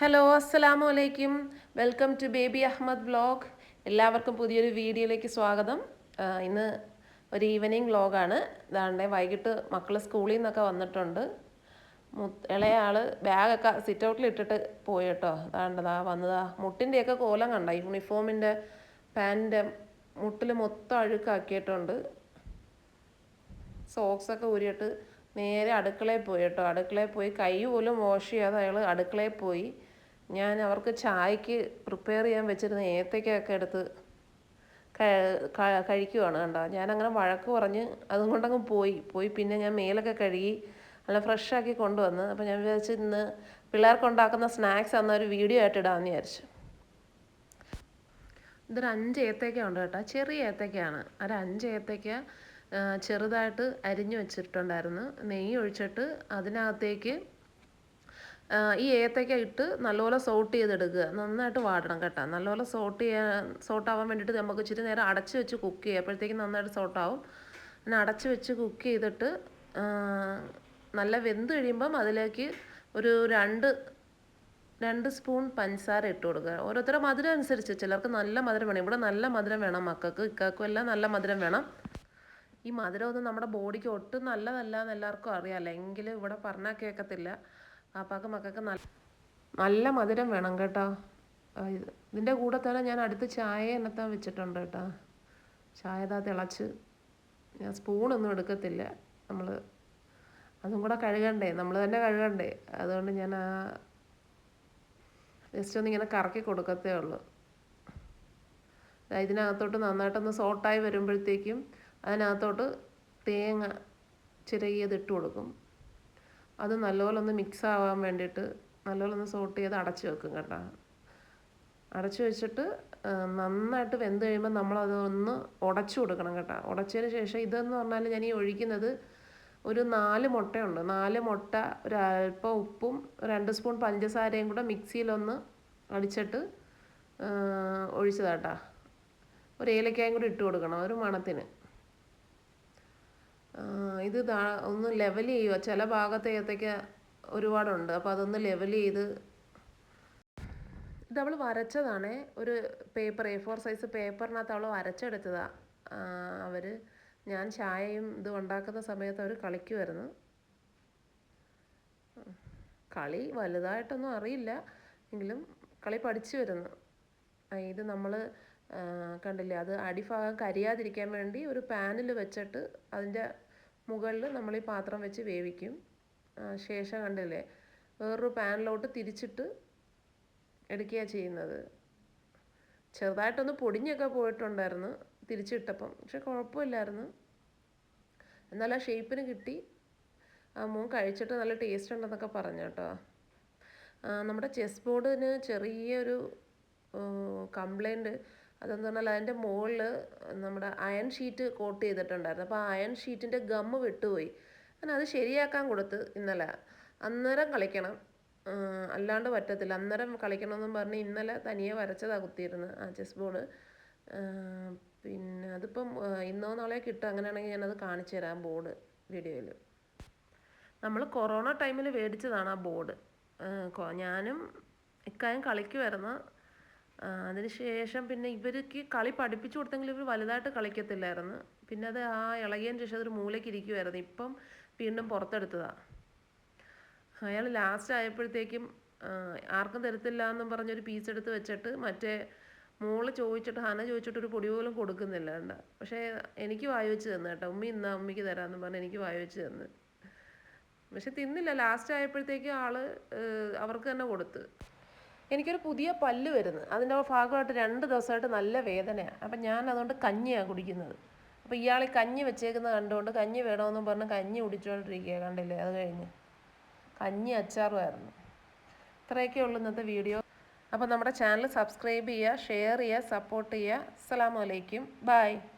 Hello അസ്സലാമു അലൈക്കും welcome to baby Ahmed vlog എല്ലാവർക്കും പുതിയൊരു വീഡിയോയിലേക്ക് സ്വാഗതം. ഇന്ന് ഒരു ഈവനിങ് വ്ലോഗാണ് ഇതാണ്ട് വൈകിട്ട് മക്കൾ സ്കൂളിൽ നിന്നൊക്കെ വന്നിട്ടുണ്ട്. ഇളയാൾ ബാഗൊക്കെ സിറ്റ് ഔട്ടിൽ ഇട്ടിട്ട് പോയി കേട്ടോ. അതാണ്ടതാ വന്നതാ. മുട്ടിന്റെയൊക്കെ കോലം കണ്ട? യൂണിഫോമിന്റെ പാന്റിന്റെ മുട്ടിൽ മൊത്തം അഴുക്കാക്കിയിട്ടുണ്ട്. സോക്സൊക്കെ ഊരിയിട്ട് നേരെ അടുക്കളയിൽ പോയി കേട്ടോ. അടുക്കളയിൽ പോയി കൈ പോലും വാഷ് ചെയ്യാതെ അയാൾ അടുക്കളയിൽ പോയി. ഞാൻ അവർക്ക് ചായക്ക് പ്രിപ്പയർ ചെയ്യാൻ വെച്ചിരുന്ന ഏത്തയ്ക്കൊക്കെ എടുത്ത് കഴിക്കുവാണ് കണ്ടോ. ഞാനങ്ങനെ വഴക്ക് പറഞ്ഞ് അതും കൊണ്ടങ്ങ് പോയി. പോയി പിന്നെ ഞാൻ മേലൊക്കെ കഴുകി നല്ല ഫ്രഷാക്കി കൊണ്ടുവന്ന്. അപ്പോൾ ഞാൻ വിചാരിച്ചു ഇന്ന് പിള്ളേർക്ക് ഉണ്ടാക്കുന്ന സ്നാക്സ് അന്ന് ഒരു വീഡിയോ ആയിട്ട് ഇടാമെന്ന് വിചാരിച്ചു. ഇതൊരു അഞ്ച് ഏത്തയ്ക്ക ഉണ്ട് കേട്ടോ. ചെറിയ ഏത്തയ്ക്കയാണ്. ഒരു അഞ്ച് ഏത്തയ്ക്ക ചെറുതായിട്ട് അരിഞ്ഞു വെച്ചിട്ടുണ്ടായിരുന്നു. നെയ്യ് ഒഴിച്ചിട്ട് അതിനകത്തേക്ക് ഈ ഏത്തയ്ക്ക ഇട്ട് നല്ലപോലെ സോട്ട് ചെയ്തെടുക്കുക. നന്നായിട്ട് വാടണം കേട്ടോ. നല്ലപോലെ സോട്ട് ചെയ്യാൻ സോട്ടാവാൻ വേണ്ടിയിട്ട് നമുക്ക് ഇച്ചിരി നേരം അടച്ച് വെച്ച് കുക്ക് ചെയ്യുക. അപ്പോഴത്തേക്കും നന്നായിട്ട് സോട്ടാവും. പിന്നെ അടച്ച് വെച്ച് കുക്ക് ചെയ്തിട്ട് നല്ല വെന്ത് കഴിയുമ്പം അതിലേക്ക് ഒരു രണ്ട് രണ്ട് സ്പൂൺ പഞ്ചസാര ഇട്ട് കൊടുക്കുക. ഓരോരുത്തരുടെ മധുരം അനുസരിച്ച്. ചിലർക്ക് നല്ല മധുരം വേണം. ഇവിടെ നല്ല മധുരം വേണം മക്കൾക്ക്. ഇക്കാക്കും എല്ലാം നല്ല മധുരം വേണം. ഈ മധുരം ഒന്നും നമ്മുടെ ബോഡിക്ക് ഒട്ടും നല്ലതല്ല എന്ന് എല്ലാവർക്കും അറിയാമല്ലോ എങ്കിലും ഇവിടെ പറഞ്ഞാൽ കേൾക്കത്തില്ല പാപ്പാക്ക് മക്കൾക്ക് നല്ല നല്ല മധുരം വേണം കേട്ടോ. ഇതിന്റെ കൂടെ തന്നെ ഞാൻ അടുത്ത് ചായ എണ്ണത്താൻ വെച്ചിട്ടുണ്ട് കേട്ടോ. ചായ ഇതാ തിളച്ച്. ഞാൻ സ്പൂണൊന്നും എടുക്കത്തില്ല. നമ്മൾ അതും കൂടെ കഴുകണ്ടേ? നമ്മൾ തന്നെ കഴുകണ്ടേ? അതുകൊണ്ട് ഞാൻ ആ ജസ്റ്റ് ഒന്ന് ഇങ്ങനെ കറക്കി കൊടുക്കത്തേ ഉള്ളൂ. ഇതിനകത്തോട്ട് നന്നായിട്ടൊന്ന് സോട്ടായി വരുമ്പോഴത്തേക്കും അതിനകത്തോട്ട് തേങ്ങ ചിരകിയത് ഇട്ട് കൊടുക്കും. അത് നല്ലപോലെ ഒന്ന് മിക്സ് ആവാൻ വേണ്ടിയിട്ട് നല്ലപോലെ ഒന്ന് സോട്ട് ചെയ്ത് അടച്ച് വെക്കും കേട്ടോ. അടച്ചു വെച്ചിട്ട് നന്നായിട്ട് വെന്ത് കഴിയുമ്പോൾ നമ്മളത് ഒന്ന് ഉടച്ചു കൊടുക്കണം കേട്ടോ. ഉടച്ചതിന് ശേഷം ഇതെന്ന് പറഞ്ഞാൽ ഞാൻ ഈ ഒഴിക്കുന്നത് ഒരു നാല് മുട്ടയുണ്ട്. നാല് മുട്ട ഒരു അല്പം ഉപ്പും രണ്ട് സ്പൂൺ പഞ്ചസാരയും കൂടെ മിക്സിയിലൊന്ന് അടിച്ചിട്ട് ഒഴിച്ചതാട്ടാ ഒരു ഏലക്കായും കൂടി ഇട്ട് കൊടുക്കണം ഒരു മണത്തിന്. ഇത് ഒന്ന് ലെവൽ ചെയ്യുക. ചില ഭാഗത്തെ ഏത്തയ്ക്ക ഒരുപാടുണ്ട്. അപ്പോൾ അതൊന്ന് ലെവൽ ചെയ്ത് ഇത് അവൾ വരച്ചതാണ്. ഒരു പേപ്പർ എ ഫോർ സൈസ് പേപ്പറിനകത്ത് അവൾ വരച്ചെടുത്തതാണ് അവർ ഞാൻ ചായയും ഇത് ഉണ്ടാക്കുന്ന സമയത്ത് അവർ കളിക്കുമായിരുന്നു കളി വലുതായിട്ടൊന്നും അറിയില്ല. എങ്കിലും കളി പഠിച്ചു വരുന്നു ഇത് നമ്മൾ കണ്ടില്ലേ? അത് അടിഭാഗം കരിയാതിരിക്കാൻ വേണ്ടി ഒരു പാനിൽ വെച്ചിട്ട് അതിന്റെ മുകളിൽ നമ്മൾ ഈ പാത്രം വെച്ച് വേവിക്കും. ശേഷം കണ്ടില്ലേ? വേറൊരു പാനിലോട്ട് തിരിച്ചിട്ട് എടുക്കുകയാണ് ചെയ്യുന്നത്. ചെറുതായിട്ടൊന്ന് പൊടിഞ്ഞൊക്കെ പോയിട്ടുണ്ടായിരുന്നു തിരിച്ചിട്ടപ്പം. പക്ഷെ കുഴപ്പമില്ലായിരുന്നു. എന്നാൽ ആ ഷേപ്പിന് കിട്ടി. ആ മോൻ കഴിച്ചിട്ട് നല്ല ടേസ്റ്റ് ഉണ്ടെന്നൊക്കെ പറഞ്ഞു കേട്ടോ. നമ്മുടെ ചെസ് ബോർഡിന് ചെറിയൊരു കംപ്ലൈന്റ് അതെന്ന് പറഞ്ഞാൽ അതിന്റെ മുകളിൽ നമ്മുടെ അയൺ ഷീറ്റ് കോട്ട് ചെയ്തിട്ടുണ്ടായിരുന്നു. അപ്പോൾ അയൺ ഷീറ്റിന്റെ ഗമ്മ് വിട്ടുപോയി. അങ്ങനെ അത് ശരിയാക്കാൻ കൊടുത്ത് ഇന്നലെ. അന്നേരം കളിക്കണം. അല്ലാണ്ട് പറ്റത്തില്ല. അന്നേരം കളിക്കണമെന്നും പറഞ്ഞ് ഇന്നലെ തനിയെ വരച്ചതാണ് കുത്തിയിരുന്നത് ആ ചെസ് ബോർഡ് പിന്നെ അതിപ്പം ഇന്നോ നാളെയോ കിട്ടും. അങ്ങനെയാണെങ്കിൽ ഞാനത് കാണിച്ചു തരാം ബോർഡ് വീഡിയോയിൽ നമ്മൾ കൊറോണ ടൈമിൽ മേടിച്ചതാണ് ആ ബോർഡ്. ഞാനും ഇക്കായും കളിക്കുമായിരുന്നു അതിന് ശേഷം പിന്നെ ഇവർക്ക് കളി പഠിപ്പിച്ചു കൊടുത്തെങ്കിൽ ഇവർ വലുതായിട്ട് കളിക്കത്തില്ലായിരുന്നു. പിന്നെ അത് ആ ഇളകിയതിന് ശേഷം അതൊരു മൂലയ്ക്ക് ഇരിക്കുമായിരുന്നു ഇപ്പം വീണ്ടും പുറത്തെടുത്തതാ. അയാൾ ലാസ്റ്റ് ആയപ്പോഴത്തേക്കും ആർക്കും തരത്തില്ല എന്നും പറഞ്ഞൊരു പീസ് എടുത്ത് വെച്ചിട്ട് മറ്റേ മോൾ ചോദിച്ചിട്ട് ഹന ചോദിച്ചിട്ട് ഒരു പൊടി പോലും കൊടുക്കുന്നില്ല കണ്ട. പക്ഷേ എനിക്ക് വായി വെച്ച് തന്നു കേട്ടോ. ഉമ്മി ഇന്നാ ഉമ്മിക്ക് തരാമെന്നും പറഞ്ഞ് എനിക്ക് വായി വെച്ച് തന്നു. പക്ഷെ തിന്നില്ല. ലാസ്റ്റ് ആയപ്പോഴത്തേക്കും ആൾ അവർക്ക് തന്നെ കൊടുത്ത്. എനിക്കൊരു പുതിയ പല്ല് വരുന്നു. അതിന്റെ ഭാഗമായിട്ട് രണ്ട് ദിവസമായിട്ട് നല്ല വേദനയാണ് അപ്പം ഞാൻ അതുകൊണ്ട് കഞ്ഞിയാണ് കുടിക്കുന്നത്. അപ്പോൾ ഇയാൾ കഞ്ഞി വെച്ചേക്കുന്നത് കണ്ടുകൊണ്ട് കഞ്ഞി വേണമെന്നും പറഞ്ഞ് കഞ്ഞി കുടിച്ചുകൊണ്ടിരിക്കുക കണ്ടില്ലേ? അത് കഴിഞ്ഞ്. കഞ്ഞി അച്ചാറുമായിരുന്നു. ഇത്രയൊക്കെ ഉള്ളു ഇന്നത്തെ വീഡിയോ. അപ്പോൾ നമ്മുടെ ചാനൽ സബ്സ്ക്രൈബ് ചെയ്യുക ഷെയർ ചെയ്യുക സപ്പോർട്ട് ചെയ്യുക. അസ്സാമലൈക്കും അലൈക്കും. ബൈ.